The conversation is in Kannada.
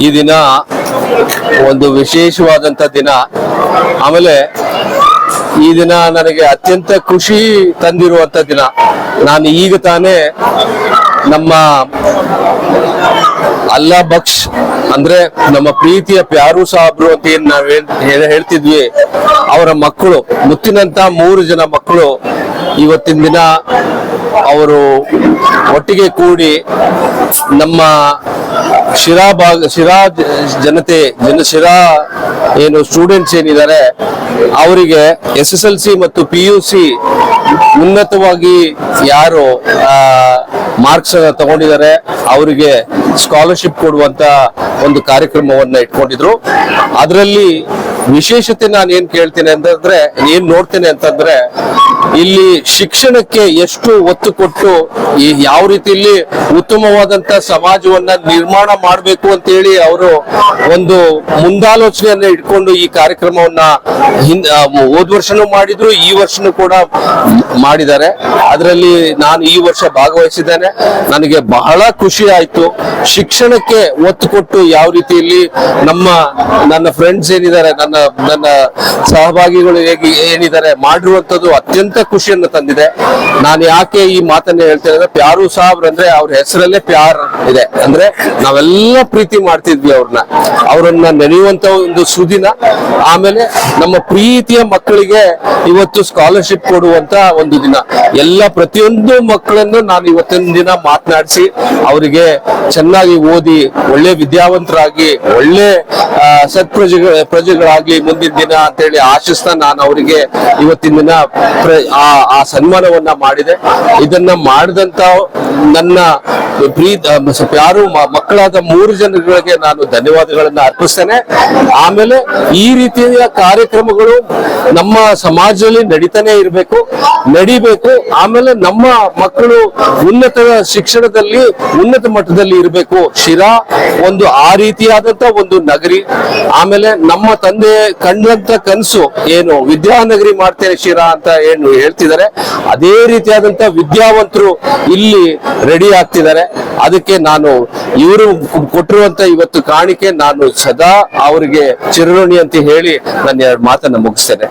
ಈ ದಿನ ಒಂದು ವಿಶೇಷವಾದಂತ ದಿನ. ಆಮೇಲೆ ಈ ದಿನ ನನಗೆ ಅತ್ಯಂತ ಖುಷಿ ತಂದಿರುವಂತ ದಿನ. ನಾನು ಈಗ ತಾನೇ ನಮ್ಮ ಅಲ್ಲಾ ಬಕ್ಷ್, ಅಂದ್ರೆ ನಮ್ಮ ಪ್ರೀತಿಯ ಪ್ಯಾರು ಸಾಬ್ರು ಅಂತ ಏನ್ ನಾವ್ ಹೇಳ್- ಹೇಳ್- ಹೇಳ್ತಿದ್ವಿ, ಅವರ ಮಕ್ಕಳು, ಮುತ್ತಿನಂತ ಮೂರು ಜನ ಮಕ್ಕಳು, ಇವತ್ತಿನ ದಿನ ಅವರು ಒಟ್ಟಿಗೆ ಕೂಡಿ ನಮ್ಮ ಶಿರಾ ಭಾಗ, ಶಿರಾ ಜನತೆ, ಜನ ಶಿರಾ ಏನು ಸ್ಟೂಡೆಂಟ್ಸ್ ಏನಿದ್ದಾರೆ, ಅವರಿಗೆ ಎಸ್ ಎಸ್ ಎಲ್ ಸಿ ಮತ್ತು ಪಿ ಯು ಸಿ ಉನ್ನತವಾಗಿ ಯಾರು ಮಾರ್ಕ್ಸ್ ತಗೊಂಡಿದ್ದಾರೆ, ಅವರಿಗೆ ಸ್ಕಾಲರ್ಶಿಪ್ ಕೊಡುವಂತ ಒಂದು ಕಾರ್ಯಕ್ರಮವನ್ನ ಇಟ್ಕೊಂಡಿದ್ರು. ಅದರಲ್ಲಿ ವಿಶೇಷತೆ ನಾನು ಏನ್ ಕೇಳ್ತೇನೆ ಅಂತಂದ್ರೆ, ಏನ್ ನೋಡ್ತೇನೆ ಅಂತಂದ್ರೆ ಇಲ್ಲಿ ಶಿಕ್ಷಣಕ್ಕೆ ಎಷ್ಟು ಒತ್ತು ಕೊಟ್ಟು ಈ ಯಾವ ರೀತಿಯಲ್ಲಿ ಉತ್ತಮವಾದಂತ ಸಮಾಜವನ್ನ ನಿರ್ಮಾಣ ಮಾಡಬೇಕು ಅಂತ ಹೇಳಿ ಅವರು ಒಂದು ಮುಂದಾಲೋಚನೆಯನ್ನ ಇಟ್ಕೊಂಡು ಈ ಕಾರ್ಯಕ್ರಮವನ್ನ ಹಿಂದ್ ಹೋದ್ ವರ್ಷನೂ ಮಾಡಿದ್ರು, ಈ ವರ್ಷನೂ ಕೂಡ ಮಾಡಿದ್ದಾರೆ. ಅದರಲ್ಲಿ ನಾನು ಈ ವರ್ಷ ಭಾಗವಹಿಸಿದ್ದೇನೆ. ನನಗೆ ಬಹಳ ಖುಷಿ ಆಯ್ತು. ಶಿಕ್ಷಣಕ್ಕೆ ಒತ್ತು ಕೊಟ್ಟು ಯಾವ ರೀತಿಯಲ್ಲಿ ನಮ್ಮ, ನನ್ನ ಫ್ರೆಂಡ್ಸ್ ಏನಿದ್ದಾರೆ, ನನ್ನ ನನ್ನ ಸಹಭಾಗಿಗಳು ಹೇಗೆ ಏನಿದ್ದಾರೆ ಮಾಡಿರುವಂತದ್ದು ಅತ್ಯಂತ ಖುಷಿಯನ್ನು ತಂದಿದೆ. ನಾನು ಯಾಕೆ ಈ ಮಾತನ್ನ ಹೇಳ್ತೇನೆ ಅಂದ್ರೆ ಪ್ಯಾರು ಸಾಬ್ರಂದ್ರೆ ಅವ್ರ ಹೆಸರಲ್ಲೇ ಪ್ಯಾರ್. ಇದೆ. ಅಂದ್ರೆ ನಾವೆಲ್ಲ ಪ್ರೀತಿ ಮಾಡ್ತಿದ್ವಿ ಅವ್ರನ್ನ. ಅವರನ್ನ ನೆನೆಯುವಂತ ಒಂದು ಸುದಿನ. ಆಮೇಲೆ ನಮ್ಮ ಪ್ರೀತಿಯ ಮಕ್ಕಳಿಗೆ ಇವತ್ತು ಸ್ಕಾಲರ್ಶಿಪ್ ಕೊಡುವಂತ ಒಂದು ದಿನ. ಎಲ್ಲ ಪ್ರತಿಯೊಂದು ಮಕ್ಕಳನ್ನು ನಾನು ಇವತ್ತಿನ ದಿನ ಮಾತನಾಡಿಸಿ ಅವರಿಗೆ ಚೆನ್ನಾಗಿ ಓದಿ, ಒಳ್ಳೆ ವಿದ್ಯಾವಂತರಾಗಿ, ಒಳ್ಳೆ ಸತ್ ಸತ್ಪ್ರಜೆಗಳ, ಪ್ರಜೆಗಳಾಗಿ ಮುಂದಿನ ದಿನ ಅಂತ ಹೇಳಿ ಆಶಿಸ್ತಾ ನಾನು ಅವರಿಗೆ ಇವತ್ತಿನ ದಿನ ಆ ಆ ಸನ್ಮಾನವನ್ನ ಮಾಡಿದೆ. ಇದನ್ನ ಮಾಡಿದಂತ ನನ್ನ ಪ್ರೀತ ಯಾರು ಮ- ಮಕ್ಕಳಾದ ಮೂರು ಜನಗಳಿಗೆ ನಾನು ಧನ್ಯವಾದಗಳನ್ನ ಅರ್ಪಿಸ್ತೇನೆ. ಆಮೇಲೆ ಈ ರೀತಿಯ ಕಾರ್ಯಕ್ರಮಗಳು ನಮ್ಮ ಸಮಾಜದಲ್ಲಿ ನಡೀತಾನೆ ಇರಬೇಕು, ನಡಿಬೇಕು. ಆಮೇಲೆ ನಮ್ಮ ಮಕ್ಕಳು ಉನ್ನತ ಶಿಕ್ಷಣದಲ್ಲಿ, ಉನ್ನತ ಮಟ್ಟದಲ್ಲಿ ಇರಬೇಕು. ಶಿರಾ ಒಂದು ಆ ರೀತಿಯಾದಂತ ಒಂದು ನಗರಿ. ಆಮೇಲೆ ನಮ್ಮ ತಂದೆ ಕಂಡಂತ ಕನಸು ಏನು? ವಿದ್ಯಾನಗರಿ ಮಾಡ್ತೇನೆ ಶಿರಾ ಅಂತ ಏನು ಹೇಳ್ತಿದ್ದಾರೆ. ಅದೇ ರೀತಿಯಾದಂತ ವಿದ್ಯಾವಂತರು ಇಲ್ಲಿ ರೆಡಿ ಆಗ್ತಿದ್ದಾರೆ. ಅದಕ್ಕೆ ನಾನು ಇವರು ಕೊಟ್ಟಿರುವಂತ ಇವತ್ತು ಕಾಣಿಕೆ ನಾನು ಸದಾ ಅವರಿಗೆ ಚಿರಋಣಿ ಅಂತ ಹೇಳಿ ನನ್ನ ಎರಡು ಮಾತನ್ನ ಮುಗಿಸ್ತೇನೆ.